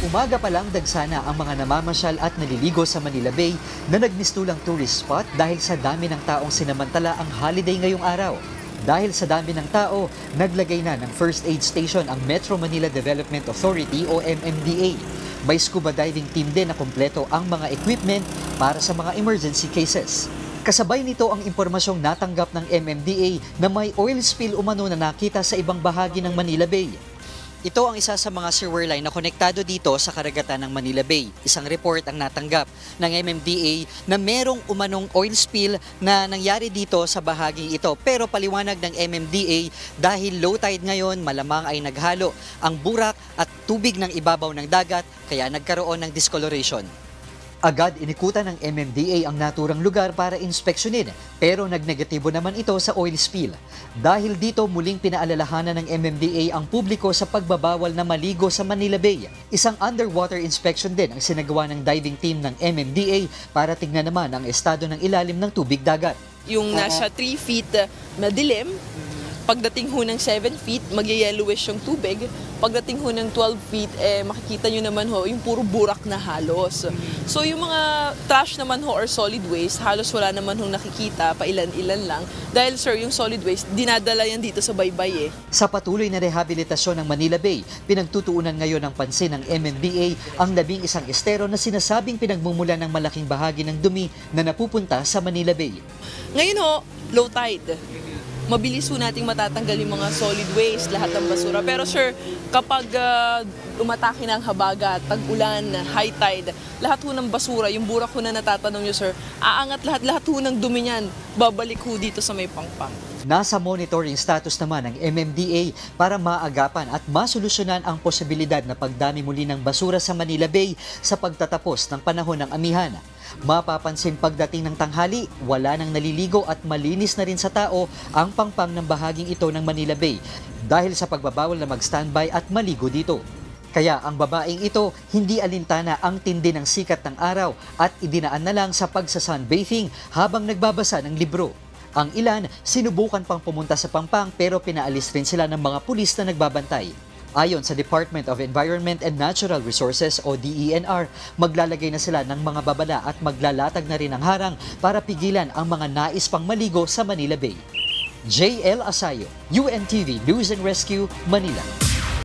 Umaga pa lang dagsana ang mga namamasyal at naliligo sa Manila Bay na nagmistulang tourist spot dahil sa dami ng taong sinamantala ang holiday ngayong araw. Dahil sa dami ng tao, naglagay na ng first aid station ang Metro Manila Development Authority o MMDA. May scuba diving team din na kumpleto ang mga equipment para sa mga emergency cases. Kasabay nito ang impormasyong natanggap ng MMDA na may oil spill umano na nakita sa ibang bahagi ng Manila Bay. Ito ang isa sa mga sewer line na konektado dito sa karagatan ng Manila Bay. Isang report ang natanggap ng MMDA na merong umanong oil spill na nangyari dito sa bahaging ito. Pero paliwanag ng MMDA dahil low tide ngayon malamang ay naghalo ang burak at tubig ng ibabaw ng dagat kaya nagkaroon ng discoloration. Agad inikutan ng MMDA ang naturang lugar para inspeksyonin pero nagnegatibo naman ito sa oil spill. Dahil dito muling pinaalalahanan ng MMDA ang publiko sa pagbabawal na maligo sa Manila Bay. Isang underwater inspection din ang sinagawa ng diving team ng MMDA para tingnan naman ang estado ng ilalim ng tubig dagat. Yung nasa 3 feet madilim, pagdating ho ng 7 feet, mag-yellowish yung tubig. Pagdating ho ng 12 feet, eh, makikita nyo naman ho, yung puro burak na halos. So yung mga trash naman ho or solid waste, halos wala naman ho nakikita, pa ilan-ilan lang. Dahil sir, yung solid waste, dinadala yan dito sa baybay eh. Sa patuloy na rehabilitasyon ng Manila Bay, pinagtutuunan ngayon ng pansin ng MMDA ang labing isang estero na sinasabing pinagmumula ng malaking bahagi ng dumi na napupunta sa Manila Bay. Ngayon ho, low tide. Mabilis ho nating matatanggal yung mga solid waste, lahat ng basura. Pero sir, kapag uh, umatake ng habagat, tag-ulan, high tide, lahat ho ng basura, yung burak ho na natatanong nyo sir, aangat lahat-lahat ho ng dumi niyan, babalik ho dito sa may pangpang. Nasa monitoring status naman ng MMDA para maagapan at masolusyonan ang posibilidad na pagdami muli ng basura sa Manila Bay sa pagtatapos ng panahon ng amihan. Mapapansin pagdating ng tanghali, wala nang naliligo at malinis na rin sa tao ang pangpang ng bahaging ito ng Manila Bay dahil sa pagbabawal na mag-standby at maligo dito. Kaya ang babaeng ito hindi alintana ang tindi ng sikat ng araw at idinaan na lang sa pagsasunbathing habang nagbabasa ng libro. Ang ilan, sinubukan pang pumunta sa Pampang pero pinaalis rin sila ng mga pulis na nagbabantay. Ayon sa Department of Environment and Natural Resources o DENR, maglalagay na sila ng mga babala at maglalatag na rin ng harang para pigilan ang mga nais pang maligo sa Manila Bay. JL Asayo, UNTV News and Rescue, Manila.